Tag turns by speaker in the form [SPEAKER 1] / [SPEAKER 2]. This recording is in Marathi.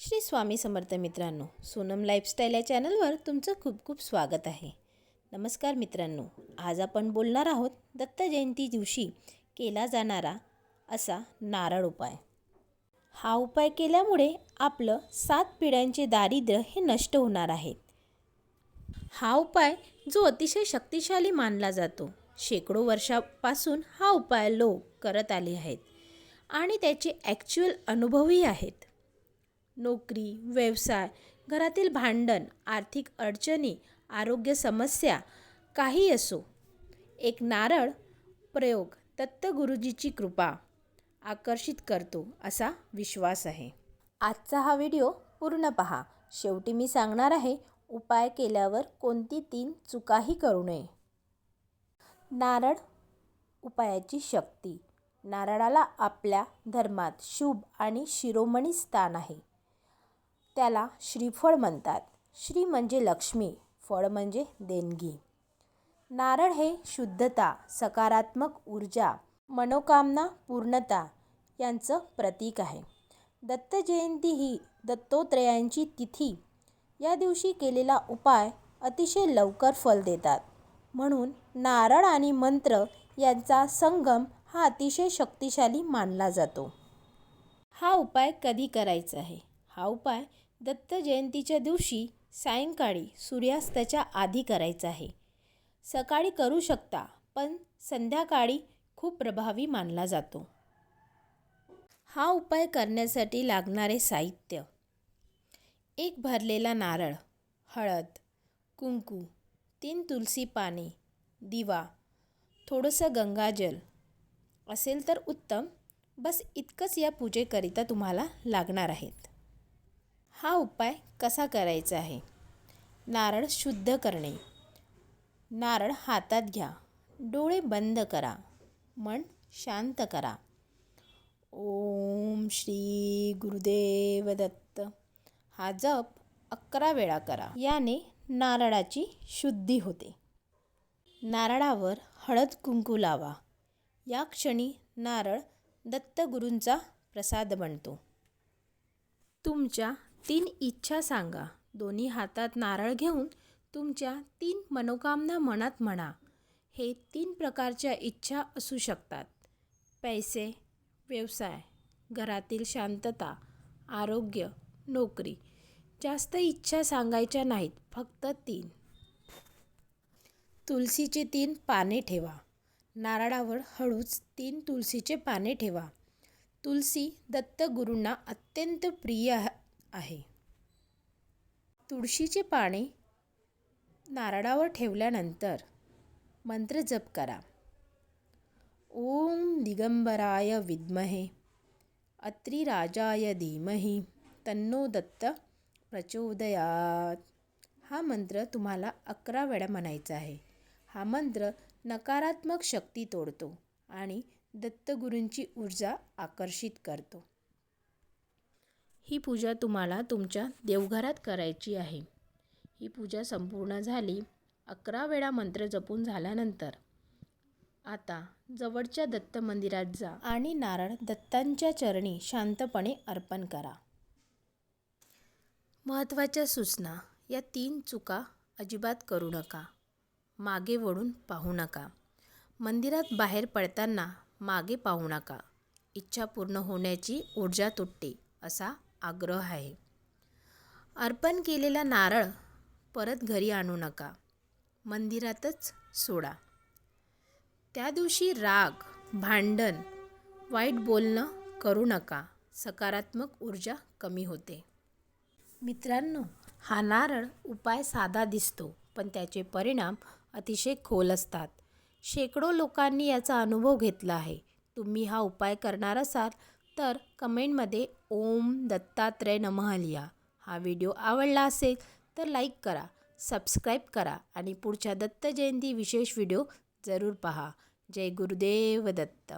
[SPEAKER 1] श्री स्वामी समर्थ मित्रांनो सोनम लाईफस्टाईल या चॅनलवर तुमचं खूप खूप स्वागत आहे. नमस्कार मित्रांनो आज आपण बोलणार आहोत दत्त जयंती दिवशी केला जाणारा असा नारळ उपाय. हा उपाय केल्यामुळे आपलं सात पिढ्यांचे दारिद्र्य हे नष्ट होणार आहे. हा उपाय जो अतिशय शक्तिशाली मानला जातो. शेकडो वर्षापासून हा उपाय लोक करत आले आहेत आणि त्याचे ॲक्च्युअल अनुभवही आहेत. नोकरी व्यवसाय घरातील भांडण आर्थिक अडचणी आरोग्य समस्या काही असो. एक नारळ प्रयोग दत्तगुरुजीची कृपा आकर्षित करतो असा विश्वास आहे. आजचा हा व्हिडिओ पूर्ण पहा. शेवटी मी सांगणार आहे उपाय केल्यावर कोणती तीन चुकाही करू नये. नारळ उपायाची शक्ती. नारळाला आपल्या धर्मात शुभ आणि शिरोमणी स्थान आहे. त्याला श्रीफळ म्हणतात. श्री म्हणजे लक्ष्मी फळ म्हणजे देणगी. नारळ हे शुद्धता सकारात्मक ऊर्जा मनोकामना पूर्णता यांचं प्रतीक आहे. दत्त जयंती ही दत्तोत्रयांची तिथी. या दिवशी केलेला उपाय अतिशय लवकर फल देतात. म्हणून नारळ आणि मंत्र यांचा संगम हा अतिशय शक्तिशाली मानला जातो. हा उपाय कधी करायचा आहे? हा उपाय दत्त जयंतीच्या दिवशी सायंकाळी सूर्यास्ताच्या आधी करायचा आहे. सकाळी करू शकता पण संध्याकाळी खूप प्रभावी मानला जातो. हा उपाय करण्यासाठी लागणारे साहित्य. एक भरलेला नारळ हळद कुंकू तीन तुलसी पाने दिवा थोडंसं गंगाजल असेल तर उत्तम. बस इतकंच या पूजेकरिता तुम्हाला लागणार आहेत. हा उपाय कसा करायचा आहे? नारळ शुद्ध करणे. नारळ हातात घ्या. डोळे बंद करा. मन शांत करा. ओम श्री गुरुदेव दत्त हा जप अकरा वेळा करा. याने नारळाची शुद्धी होते. नारळावर हळद कुंकू लावा. या क्षणी नारळ दत्तगुरूंचा प्रसाद बनतो. तुमच्या तीन इच्छा सांगा. दोन्ही हातात नारळ घेऊन तुमच्या तीन मनोकामना मनात म्हणा. हे तीन प्रकारच्या इच्छा असू शकतात. पैसे व्यवसाय घरातील शांतता आरोग्य नोकरी. जास्त इच्छा सांगायच्या नाहीत फक्त तीन. तुलसीचे तीन पाने ठेवा. नारळावर हळूच तीन तुलसीचे पाने ठेवा. तुलसी दत्तगुरूंना अत्यंत प्रिय आहे. तुळशीचे पाने नारळावर ठेवल्यानंतर मंत्र जप करा. ओम दिगंबराय विद्महे अत्रिराजाय धीमही तन्नो दत्त प्रचोदयात. हा मंत्र तुम्हाला अकरा वेळा म्हणायचा आहे. हा मंत्र नकारात्मक शक्ती तोडतो आणि दत्तगुरूंची ऊर्जा आकर्षित करतो. ही पूजा तुम्हाला तुमच्या देवघरात करायची आहे. ही पूजा संपूर्ण झाली अकरा वेळा मंत्र जपून झाल्यानंतर. आता जवळच्या दत्त मंदिरात जा आणि नारळ दत्तांच्या चरणी शांतपणे अर्पण करा. महत्त्वाच्या सूचना. या तीन चुका अजिबात करू नका. मागे वळून पाहू नका. मंदिरात बाहेर पडताना मागे पाहू नका. इच्छा पूर्ण होण्याची ऊर्जा तुटते असा आग्रह आहे. अर्पण केलेला नारळ परत घरी आणू नका. मंदिरातच सोडा. त्या दिवशी राग भांडण वाईट बोलणं करू नका. सकारात्मक ऊर्जा कमी होते. मित्रांनो हा नारळ उपाय साधा दिसतो पण त्याचे परिणाम अतिशय खोल असतात. शेकडो लोकांनी याचा अनुभव घेतला आहे. तुम्ही हा उपाय करणार असाल तर कमेंटमध्ये ओम दत्तात्रय नमः लिहा. हा व्हिडिओ आवडला असेल तर लाईक करा सबस्क्राईब करा आणि पुढच्या दत्त जयंती विशेष व्हिडिओ जरूर पहा. जय गुरुदेव दत्त.